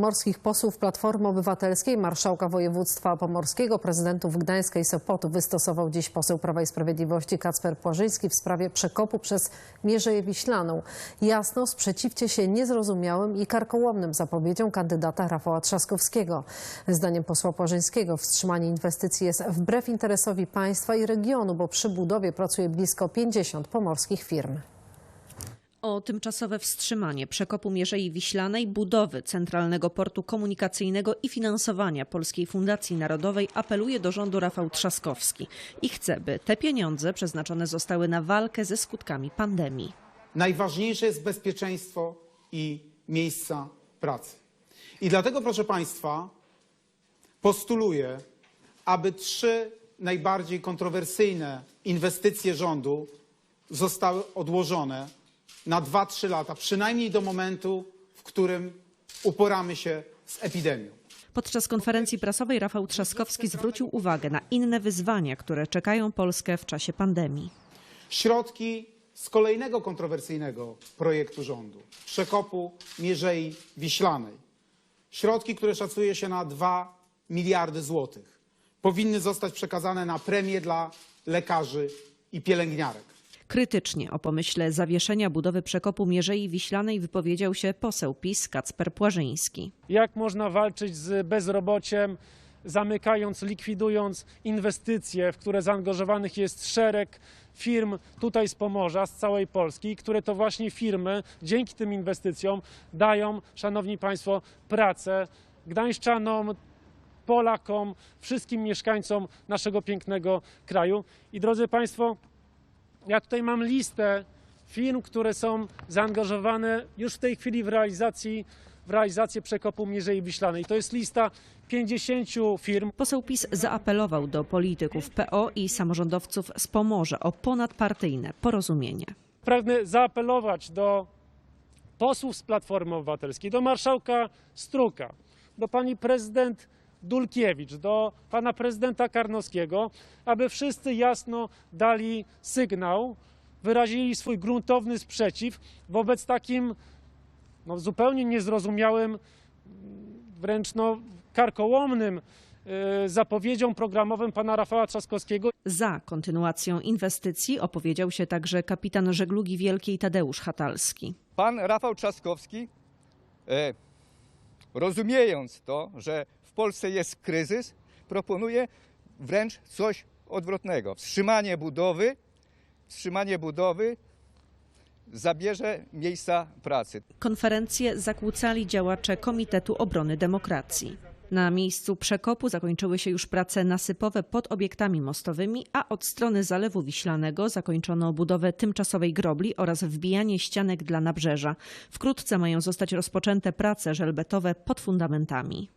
Morskich posłów Platformy Obywatelskiej, marszałka województwa pomorskiego, prezydentów Gdańska i Sopotu wystosował dziś poseł Prawa i Sprawiedliwości Kacper Płażyński w sprawie przekopu przez Mierzeję Wiślaną. Jasno sprzeciwcie się niezrozumiałym i karkołomnym zapowiedziom kandydata Rafała Trzaskowskiego. Zdaniem posła Płażyńskiego wstrzymanie inwestycji jest wbrew interesowi państwa i regionu, bo przy budowie pracuje blisko 50 pomorskich firm. O tymczasowe wstrzymanie przekopu Mierzei Wiślanej, budowy Centralnego Portu Komunikacyjnego i finansowania Polskiej Fundacji Narodowej apeluje do rządu Rafał Trzaskowski i chce, by te pieniądze przeznaczone zostały na walkę ze skutkami pandemii. Najważniejsze jest bezpieczeństwo i miejsca pracy. I dlatego, proszę Państwa, postuluję, aby trzy najbardziej kontrowersyjne inwestycje rządu zostały odłożone na 2-3 lata, przynajmniej do momentu, w którym uporamy się z epidemią. Podczas konferencji prasowej Rafał Trzaskowski zwrócił uwagę na inne wyzwania, które czekają Polskę w czasie pandemii. Środki z kolejnego kontrowersyjnego projektu rządu, przekopu Mierzei Wiślanej. Środki, które szacuje się na 2 miliardy złotych, powinny zostać przekazane na premie dla lekarzy i pielęgniarek. Krytycznie o pomyśle zawieszenia budowy przekopu Mierzei Wiślanej wypowiedział się poseł PiS Kacper Płażyński. jak można walczyć z bezrobociem, zamykając, likwidując inwestycje, w które zaangażowanych jest szereg firm tutaj z Pomorza, z całej Polski, które to właśnie firmy dzięki tym inwestycjom dają, szanowni państwo, pracę gdańszczanom, Polakom, wszystkim mieszkańcom naszego pięknego kraju. I drodzy państwo, ja tutaj mam listę firm, które są zaangażowane już w tej chwili w realizacji, w realizację przekopu Mierzei Wiślanej. To jest lista 50 firm. Poseł PiS zaapelował do polityków PO i samorządowców z Pomorza o ponadpartyjne porozumienie. Pragnę zaapelować do posłów z Platformy Obywatelskiej, do marszałka Struka, do pani prezydent Dulkiewicz, do pana prezydenta Karnowskiego, aby wszyscy jasno dali sygnał, wyrazili swój gruntowny sprzeciw wobec takim no, zupełnie niezrozumiałym, wręcz no, karkołomnym y, zapowiedziom programowym pana Rafała Trzaskowskiego. Za kontynuacją inwestycji opowiedział się także kapitan żeglugi wielkiej Tadeusz Hatalski. Pan Rafał Trzaskowski, e, rozumiejąc to, że Polsce jest kryzys, proponuje wręcz coś odwrotnego. Wstrzymanie budowy, wstrzymanie budowy zabierze miejsca pracy. Konferencję zakłócali działacze Komitetu Obrony Demokracji. Na miejscu przekopu zakończyły się już prace nasypowe pod obiektami mostowymi, a od strony Zalewu Wiślanego zakończono budowę tymczasowej grobli oraz wbijanie ścianek dla nabrzeża. Wkrótce mają zostać rozpoczęte prace żelbetowe pod fundamentami.